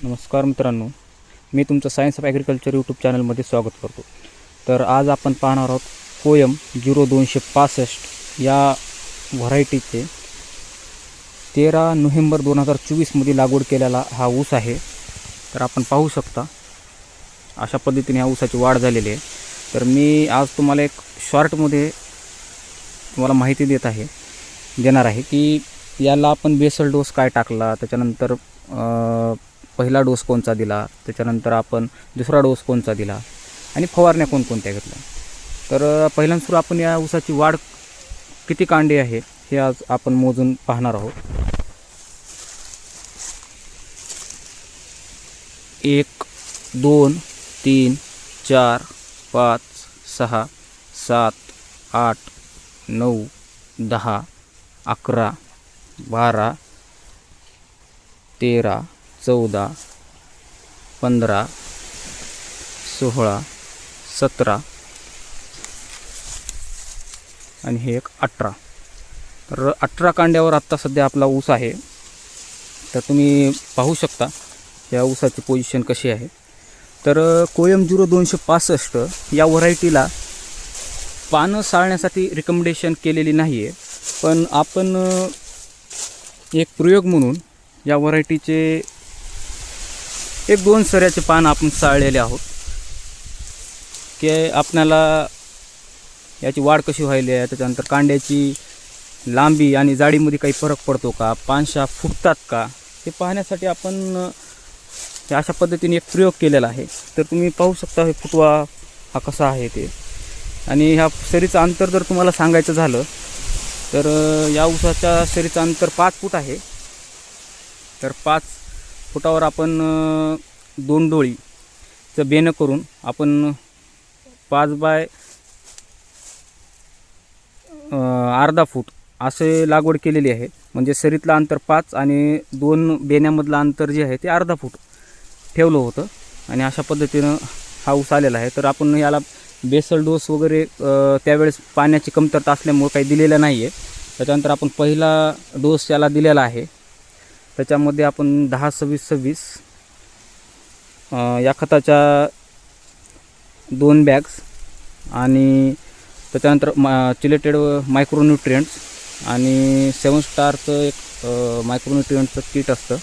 नमस्कार मित्रांनो मी तुमचं सायन्स ऑफ ॲग्रिकल्चर यूट्यूब चॅनलमध्ये स्वागत करतो. तर आज आपण पाहणार आहोत पोयम झिरो दोनशे पासष्ट या व्हरायटीचे तेरा नोव्हेंबर दोन हजार चोवीसमध्ये लागवड केलेला हा ऊस आहे. तर आपण पाहू शकता अशा पद्धतीने या ऊसाची वाढ झालेली आहे. तर मी आज तुम्हाला एक शॉर्टमध्ये तुम्हाला माहिती देत आहे देणार आहे की याला आपण बेसल डोस काय टाकला त्याच्यानंतर पहिला डोस कोणचा दिला? त्याच्यानंतर आपण दुसरा डोस कोणचा दिला? आणि फवारण्या कोणकोणत्या घेतल्या? तर पहिल्यांदा सुरू आपण या ऊसाची वाढ किती कांडी आहे हे आज आपण मोजून पाहणार आहोत. एक दोन तीन चार पाच सहा सात आठ नऊ दहा अकरा बारा तेरा चौदा पंधरा सोळा सतरा आणि हे एक अठरा. तर अठरा कांड्यावर आत्ता सध्या आपला ऊस आहे. तर तुम्ही पाहू शकता या ऊसाची पोझिशन कशी आहे. तर कोयम झिरो दोनशे पासष्ट या व्हरायटीला पानं साळण्यासाठी रिकमेंडेशन केलेली नाही आहे पण आपण एक प्रयोग म्हणून या व्हरायटीचे एक दोन सऱ्याचे पान आपण चाळलेले आहोत. की आपणाला याची वाढ कशी व्हायली आहे त्याच्यानंतर कांड्याची लांबी आणि जाडीमध्ये काही फरक पडतो का पानशा फुटतात का हे पाहण्यासाठी आपण अशा पद्धतीने एक प्रयोग केलेला आहे. तर तुम्ही पाहू शकता हे फुटवा हा कसा आहे ते. आणि ह्या सरीचं अंतर जर तुम्हाला सांगायचं झालं तर या उसाच्या सरीचं अंतर पाच फूट आहे. तर पाच फुटावर आपण दोन डोळीचं बेनं करून आपण पाच बाय अर्धा फूट असे लागवड केलेली आहे. म्हणजे सरीतलं अंतर पाच आणि दोन बेण्यामधलं अंतर जे आहे ते अर्धा फूट ठेवलं होतं. आणि अशा पद्धतीनं हा ऊस आलेला आहे. तर आपण याला बेसल डोस वगैरे त्यावेळेस पाण्याची कमतरता असल्यामुळे काही दिलेलं नाही आहे त्याच्यानंतर आपण पहिला डोस याला दिलेला आहे. त्याच्यामध्ये आपण दहा सव्वीस सव्वीस या खताच्या दोन बॅग्स आणि त्याच्यानंतर मा चिलेटेड मायक्रोन्युट्रियंट्स आणि सेवन स्टारचं एक मायक्रोन्युट्रियंटचं किट असतं.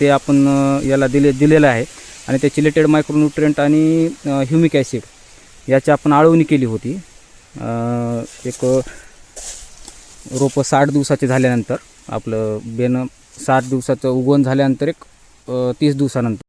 ते आपण याला दिले दिलेलं आहे. आणि ते चिलेटेड मायक्रोन्युट्रियंट आणि ह्युमिक ॲसिड याची आपण आळवणी केली होती. एक रोपं साठ दिवसाचे झाल्यानंतर. आपलं बेनं सात दिवसाचं उगवण झाल्यानंतर एक तीस दिवसानंतर.